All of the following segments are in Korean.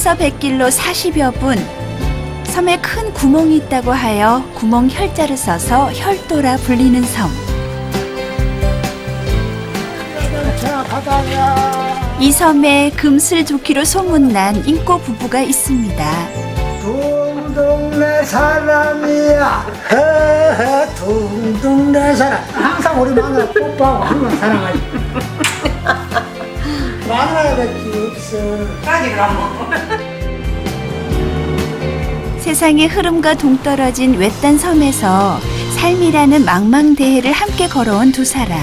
섬에서 백길로 40여 분. 섬에 큰 구멍이 있다고 하여 구멍 혈자를 써서 혈도라 불리는 섬. 이 섬에 금슬 좋기로 소문난 인꼬 부부가 있습니다. 둥둥 내 사람이야. 허허, 둥둥 내 사람. 항상 우리 마누라 뽀뽀하고 항상 사랑하지. 마누라 밖에 없어. 세상의 흐름과 동떨어진 외딴 섬에서 삶이라는 망망대해를 함께 걸어온 두 사람.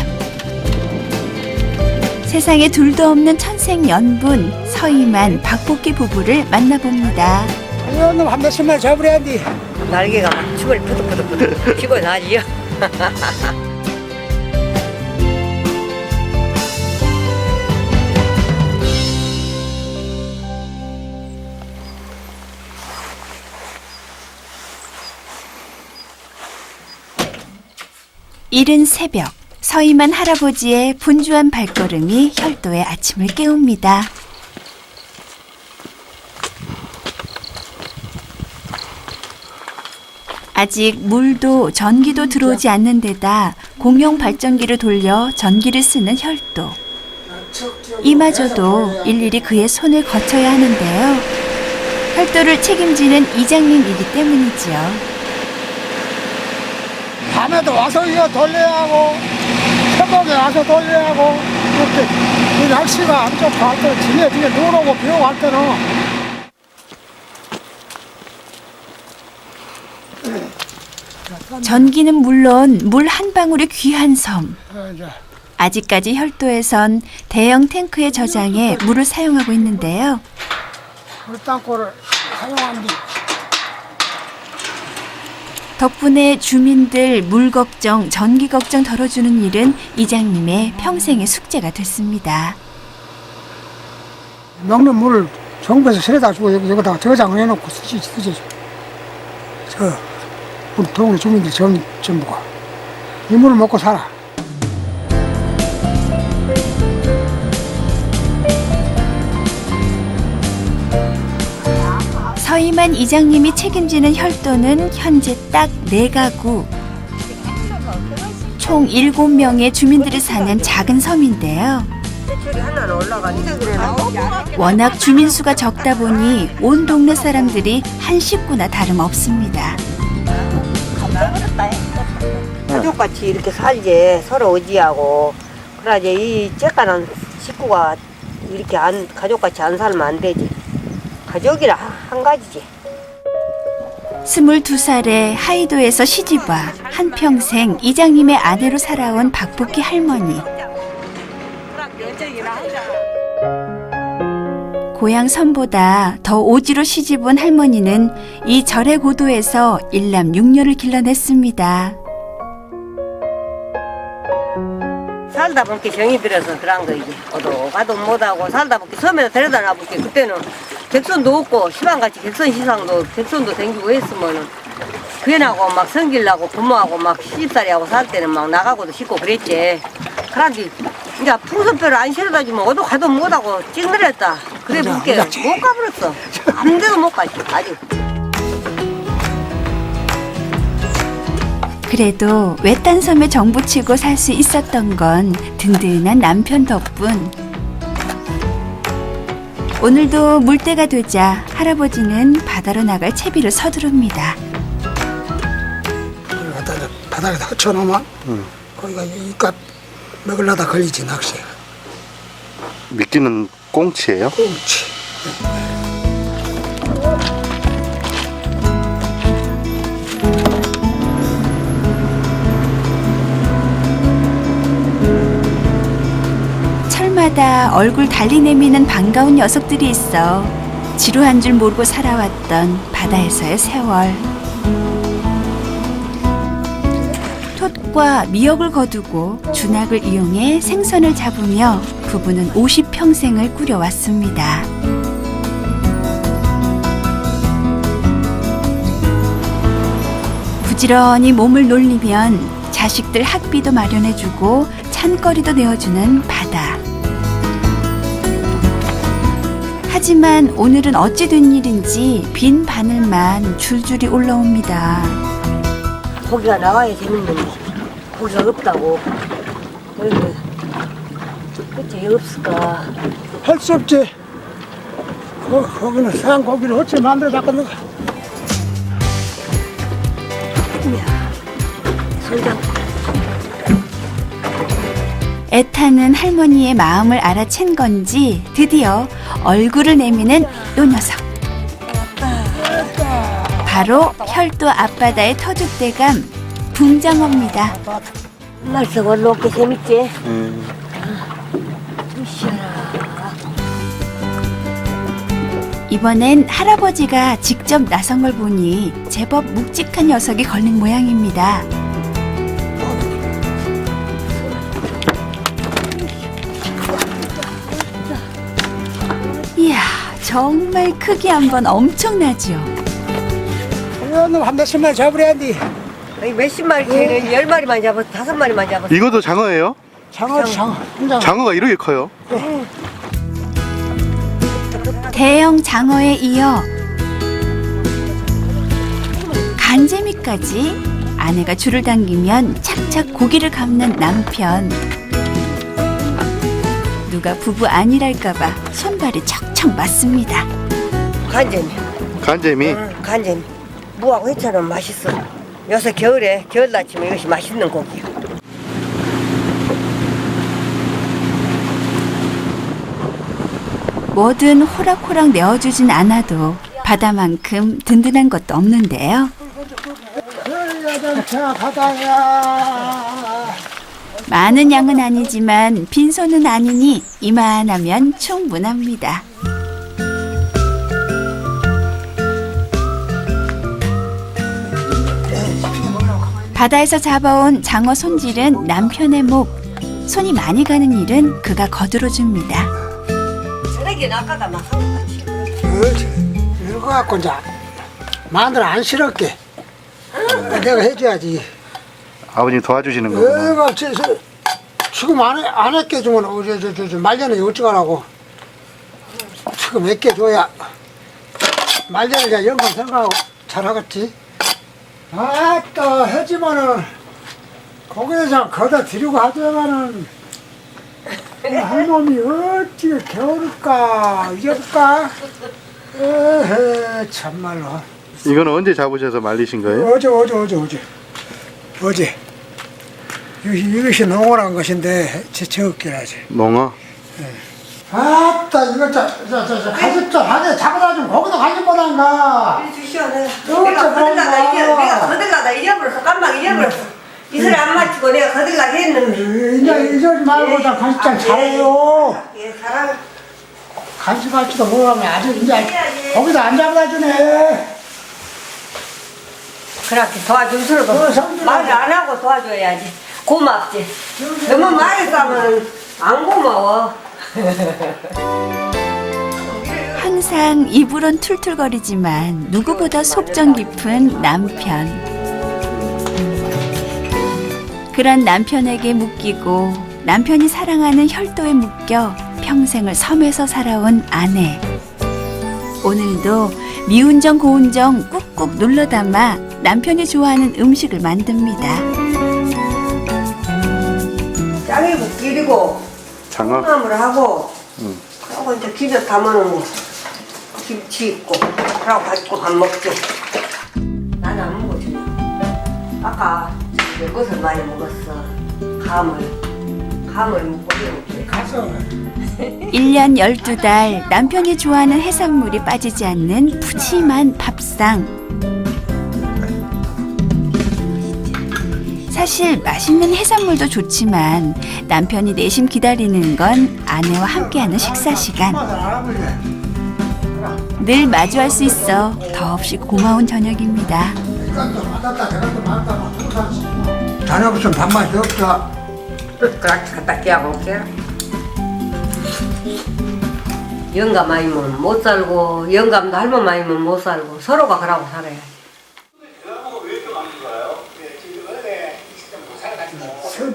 세상에 둘도 없는 천생 연분 서이만 박복기 부부를 만나봅니다. 이놈 한 몇십만 잡으려야 돼. 날개가 막 춤을 푸득푸득푸득 피고 나지요. 이른 새벽 서이만 할아버지의 분주한 발걸음이 혈도의 아침을 깨웁니다. 아직 물도 전기도 들어오지 않는 데다 공용 발전기를 돌려 전기를 쓰는 혈도. 이마저도 일일이 그의 손을 거쳐야 하는데요. 혈도를 책임지는 이장님이기 때문이지요. 밤에도 와서 이거 돌려야 하고, 새벽에 와서 돌려야 하고, 이렇게 이 날씨가 안 좋고 할 때는 지네 뒤에 눈 오고 비 오고 할 때는 전기는 물론 물 한 방울이 귀한 섬. 어, 이제 아직까지 혈도에선 대형 탱크의 저장에 물을 사용하고 있는데요. 물 땅굴을 사용한 뒤 덕분에 주민들 물 걱정, 전기 걱정 덜어주는 일은 이장님의 평생의 숙제가 됐습니다. 먹는 물을 정부에서 실어다 주고 여기, 여기다가 저장을 해놓고 쓰지, 쓰지. 저, 우리 동네 주민들 전, 전부가. 이 물을 먹고 살아. 서이만 이장님이 책임지는 혈도는 현재 딱 네가구총 7명의 주민들이 사는 작은 섬인데요. 워낙 주민 수가 적다 보니 온 동네 사람들이 한 식구나 다름없습니다. 가족같이 이렇게 살지 서로 의지하고 그래야지 이 쬐깐한 식구가 이렇게 안 가족같이 안 살면 안 되지. 가족이라 하- 한 가지지. 22살에 하이도에서 시집와 한평생 이장님의 아내로 살아온 박복희 할머니. 고향 섬보다 더 오지로 시집 온 할머니는 이 절의 고도에서 일남 육녀를 길러냈습니다. 살다 보니까 정이 들어서 그런 거 이제 어도 가도 못하고 살다 보니까 섬에서 데려다 놔볼게 그때는 객선도 없고 시방같이 객선 시상도 객선도 댕기고 했으면은 그애하고 막 성길나고 부모하고 막 시집살이하고 살 때는 막 나가고도 싶고 그랬지. 그런데 이제 풍선표를 안 실어다 주면 어디 가도 못하고 찡그렸다. 그래 볼게. 못 가버렸어. 아무 데도 못 가지 아직. 그래도 외딴 섬에 정부치고 살 수 있었던 건 든든한 남편 덕분. 오늘도 물때가 되자 할아버지는 바다로 나갈 채비를 서두릅니다. 갖다 이제 바닥에 다 쳐놓으면 거기가 이깟 먹으려다 걸리지 낚시에. 미끼는 꽁치예요? 꽁치. 철마다 얼굴 달리 내미는 반가운 녀석들이 있어 지루한 줄 모르고 살아왔던 바다에서의 세월. 톳과 미역을 거두고 준학을 이용해 생선을 잡으며 부부는 50평생을 꾸려왔습니다. 부지런히 몸을 놀리면 자식들 학비도 마련해주고 찬거리도 내어주는 바다. 하지만 오늘은 어찌 된 일인지 빈 바늘만 줄줄이 올라옵니다. 고기가 나와야 재밌는데 고기가 없다고 여기 끝에 없을까 할 수 없지. 거, 거기는 산 고기를 어찌 만들어 놨겠는 손장 애타는 할머니의 마음을 알아챈 건지 드디어 얼굴을 내미는 요 녀석. 바로 혈도 앞바다의 터줏대감 붕장어입니다. 말썽 올라오게 재밌지? 음. 이번엔 할아버지가 직접 나선 걸 보니 제법 묵직한 녀석이 걸린 모양입니다. 정말 크기 한 번 엄청나지요. 이거는 한 몇십 마리 잡으려 한디. 아니 몇십 마리 쟤는 열 마리만 잡았어 다섯 마리만 잡았어 이것도 장어예요? 장어, 장어. 혼자. 장어가 이렇게 커요? 대형 장어에 이어 간재미까지 아내가 줄을 당기면 착착 고기를 감는 남편. 누가 부부 아니랄까봐 손발이 척 척 맞습니다. 간재미 간재미. 응, 간재미 무하고 회처럼 맛있어 요새 겨울에 겨울 아침에 이것이 맛있는 고기야 뭐든 호락호락 내어주진 않아도 바다만큼 든든한 것도 없는데요. 많은 양은 아니지만 빈손은 아니니 이만하면 충분합니다. 바다에서 잡아온 장어 손질은 남편의 목. 손이 많이 가는 일은 그가 거들어 줍니다. 쓰레기 낚아다 막 한것같이 그렇지. 이거 갖고 이제 마늘 안 실었게. 내가 해줘야지. 아버님 도와주시는 거구나. 내가 저, 저, 지금 안, 해, 안 했게 주면 어제 저, 저, 저 말년에 어쩌라고. 지금 몇개 줘야 말년에 그냥 생각하고 잘하겠지. 아따 해지면은 거기에서 거다 드리고 하자마는 한 놈이 어찌 겨울까 이겨볼까? 에헤 참말로. 이거는 언제 잡으셔서 말리신 거예요? 어제 어제 어제 어제. 어제. 이것이, 농어란 것인데 제 적기라지. 농어. 아따 이거 저저저 좀 하게 잡아다 좀 거기다 가지 못한가? 주시오 내가 어, 거들라다 그런가. 이겨 내가 거들라다 잃어버렸어 깜빡 잃어버렸어 이 소리 안 맞추고 내가 거들라 했는데. 이제 이러지 말고 다 간식 좀 잘해요. 예 사랑 간식 할지도 모르면 아주 이제 거기다 안 잡아다 주네. 그렇게 도와주서도 어, 성질나게. 말을 안 하고 도와줘야지. 고맙지. 너무 많이 싸면 안 고마워 항상 입으론 툴툴거리지만 누구보다 속정 깊은 남편. 그런 남편에게 묶이고 남편이 사랑하는 혈도에 묶여 평생을 섬에서 살아온 아내. 오늘도 미운정 고운정 꾹꾹 눌러 담아 남편이 좋아하는 음식을 만듭니다. 짱이고 끼리고 장어. 콩나물 하고 응. 그리고 이제 기저 담아놓은 거 김치 있고 그러고 가지고 밥 먹지 나는 안 먹어 지금 아까 저기 것을 많이 먹었어 감을 감을 먹고 이렇게 가서 1년 12달 남편이 좋아하는 해산물이 빠지지 않는 푸짐한 밥상. 사실 맛있는 해산물도 좋지만 남편이 내심 기다리는 건 아내와 함께하는 식사 시간. 늘 마주할 수 있어 더없이 고마운 저녁입니다. 자네 무슨 밥맛이 없어 그렇게 갖다 끼워볼게 영감 아니면 못 살고 영감도 할머니 아니면 못 살고 서로가 그러고 살아야지 선 대보다 저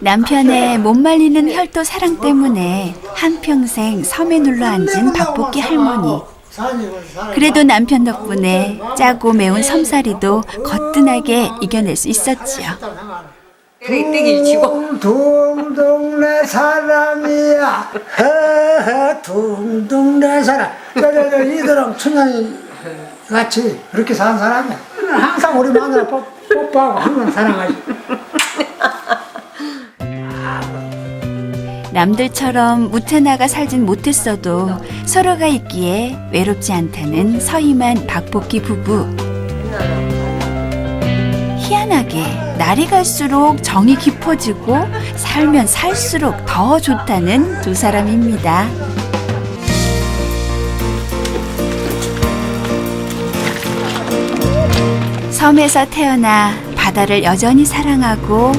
남편의 못 말리는 혈도 사랑 때문에 한평생 섬에 눌러 앉은 박복기 할머니. 그래도 남편 덕분에 짜고 매운 섬살이도 거뜬하게 이겨낼 수 있었지요. 떼기 치고. 둥둥 내 사람이야. 허허 둥둥 내 사람. 저저저 이들은 춘향이 같이 그렇게 사는 사람이야. 항상 우리 마누라 뽀- 뽀뽀하고 항상 사랑하지 남들처럼 무태나가 살진 못했어도 서로가 있기에 외롭지 않다는 서임한 박복기 부부. 희한하게 날이 갈수록 정이 깊어지고 살면 살수록 더 좋다는 두 사람입니다. 섬에서 태어나 바다를 여전히 사랑하고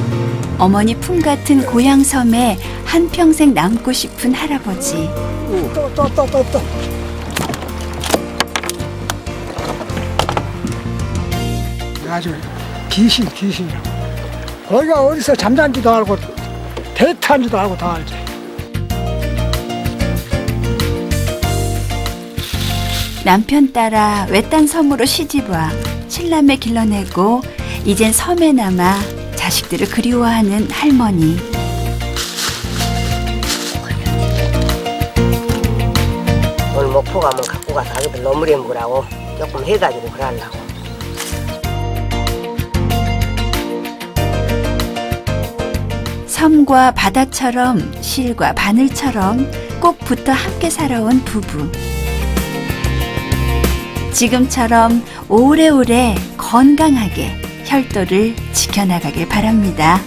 어머니 품 같은 고향 섬에 한평생 남고 싶은 할아버지. 또또또 또또 아주 귀신 귀신이라고 거기가 어디서 잠잔지도 알고 대탄지도 알고 다 알지 남편 따라 외딴 섬으로 시집와 칠남매 길러내고 이젠 섬에 남아 자식들을 그리워하는 할머니. 목포 가면 갖고 가서 아기들 너무리 먹으라고 조금 해가지고 그러려고 섬과 바다처럼 실과 바늘처럼 꼭 붙어 함께 살아온 부부. 지금처럼 오래오래 건강하게 혈도를 지켜나가길 바랍니다.